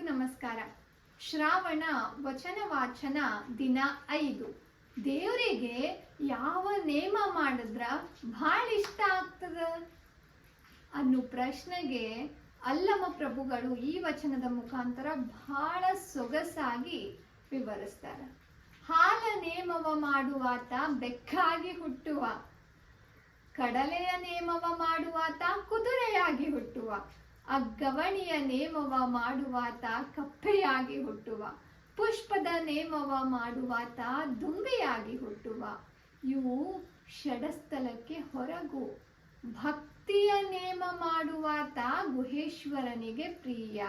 ಎಲ್ಲರಿಗೂ ನಮಸ್ಕಾರ. ಶ್ರಾವಣ ವಚನ ವಾಚನ ದಿನ ಐದು. ದೇವರಿಗೆ ಯಾವ ನೇಮ ಮಾಡಿದ್ರ ಭಾಳ ಇಷ್ಟ ಆಗ್ತದ? ಅನ್ನು ಪ್ರಶ್ನೆಗೆ ಅಲ್ಲಮ ಪ್ರಭುಗಳು ಈ ವಚನದ ಮುಖಾಂತರ ಬಹಳ ಸೊಗಸಾಗಿ ವಿವರಿಸ್ತಾರ. ಹಾಲ ನೇಮವ ಮಾಡುವಾತ ಬೆಕ್ಕಾಗಿ ಹುಟ್ಟುವ. ಕಡಲೆಯ ನೇಮವ ಮಾಡುವಾತ ಕುದುರೆಯಾಗಿ ಹುಟ್ಟುವ. ಅಗ್ಗವಣಿಯ ನೇಮವ ಮಾಡುವಾತ ಕಪ್ಪೆಯಾಗಿ ಹುಟ್ಟುವ. ಪುಷ್ಪದ ನೇಮವ ಮಾಡುವಾತ ದುಂಬೆಯಾಗಿ ಹುಟ್ಟುವ. ಇವು ಷಡಸ್ಥಲಕ್ಕೆ ಹೊರಗು. ಭಕ್ತಿಯ ನೇಮ ಮಾಡುವಾತ ಗುಹೇಶ್ವರನಿಗೆ ಪ್ರಿಯ.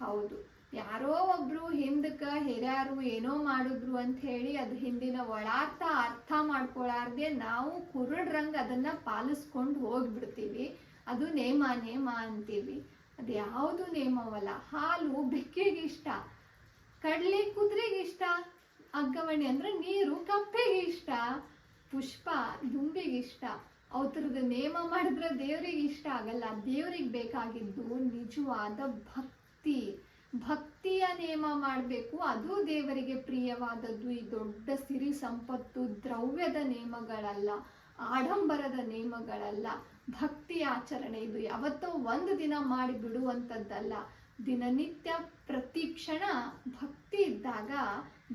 ಹೌದು, ಯಾರೋ ಒಬ್ರು ಹಿಂದಕ್ಕೆ ಹಿರಿಯರು ಏನೋ ಮಾಡಿದ್ರು ಅಂತ ಹೇಳಿ ಅದು ಹಿಂದಿನ ಒಳಾರ್ಥ ಅರ್ಥ ಮಾಡ್ಕೊಳಾರ್ದೆ ನಾವು ಕುರುಡ್ರಂಗ್ ಅದನ್ನ ಪಾಲಿಸ್ಕೊಂಡು ಹೋಗ್ಬಿಡ್ತೀವಿ. ಅದು ನೇಮ ನೇಮ ಅಂತೀವಿ. ಅದು ಯಾವುದು ನೇಮವಲ್ಲ, ಹಾಲು ಬೆಕ್ಕಿಗೆ ಇಷ್ಟ, ಕಡಲೆ ಕುದುರೆಗೆ ಇಷ್ಟ, ಅಗ್ಗವಣಿ ಅಂದ್ರೆ ನೀರು, ಕಪ್ಪೆಗೆ ಇಷ್ಟ, ಪುಷ್ಪ, ದುಂಬಿಗೆ ಇಷ್ಟ. ಅವತರದ ನೇಮ ಮಾಡಿದ್ರೆ ದೇವರಿಗೆ ಇಷ್ಟ ಆಗಲ್ಲ, ದೇವರಿಗೆ ಬೇಕಾಗಿದ್ದು ನಿಜವಾದ ಭಕ್ತಿ. ಭಕ್ತಿಯ ನೇಮ ಮಾಡಬೇಕು, ಅದು ದೇವರಿಗೆ ಪ್ರಿಯವಾದದ್ದು. ಈ ದೊಡ್ಡ ಸಿರಿ ಸಂಪತ್ತು ದ್ರವ್ಯದ ನೇಮಗಳಲ್ಲ. ಆಡಂಬರದ ನಿಯಮಗಳಲ್ಲ ಭಕ್ತಿ ಆಚರಣೆ ಇದು. ಯಾವತ್ತೋ ಒಂದು ದಿನ ಮಾಡಿ ಬಿಡುವಂಥದ್ದಲ್ಲ ದಿನನಿತ್ಯ ಪ್ರತಿ ಕ್ಷಣ ಭಕ್ತಿ ಇದ್ದಾಗ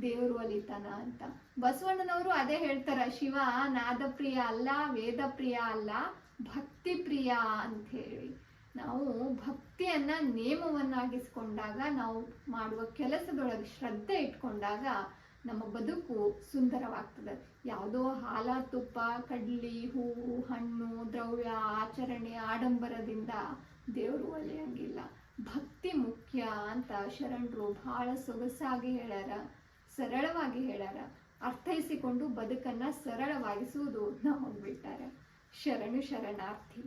ದೇವರು ಒಲಿತಾನ ಅಂತ. ಬಸವಣ್ಣನವರು ಅದೇ ಹೇಳ್ತಾರ, ಶಿವ ನಾದಪ್ರಿಯ ಅಲ್ಲ ವೇದ ಪ್ರಿಯ ಅಲ್ಲ ಭಕ್ತಿ ಪ್ರಿಯ ಅಂತ ಹೇಳಿ ನಾವು ಭಕ್ತಿಯನ್ನ ನೇಮವನ್ನಾಗಿಸ್ಕೊಂಡಾಗ, ನಾವು ಮಾಡುವ ಕೆಲಸದೊಳಗೆ ಶ್ರದ್ಧೆ ಇಟ್ಕೊಂಡಾಗ ನಮ್ಮ ಬದುಕು ಸುಂದರವಾಗ್ತದೆ. ಯಾವುದೋ ಹಾಲ, ತುಪ್ಪ, ಕಡ್ಲಿ, ಹೂವು, ಹಣ್ಣು, ದ್ರವ್ಯ, ಆಚರಣೆ, ಆಡಂಬರದಿಂದ ದೇವರು ಒಲೆಯಂಗಿಲ್ಲ. ಭಕ್ತಿ ಮುಖ್ಯ ಅಂತ ಶರಣರು ಬಹಳ ಸೊಗಸಾಗಿ ಹೇಳ್ಯಾರ, ಸರಳವಾಗಿ ಹೇಳ್ಯಾರ. ಅರ್ಥೈಸಿಕೊಂಡು ಬದುಕನ್ನ ಸರಳವಾಗಿಸುವುದು ನಾವು ಬಿಟ್ಟಾರೆ. ಶರಣು ಶರಣಾರ್ಥಿ.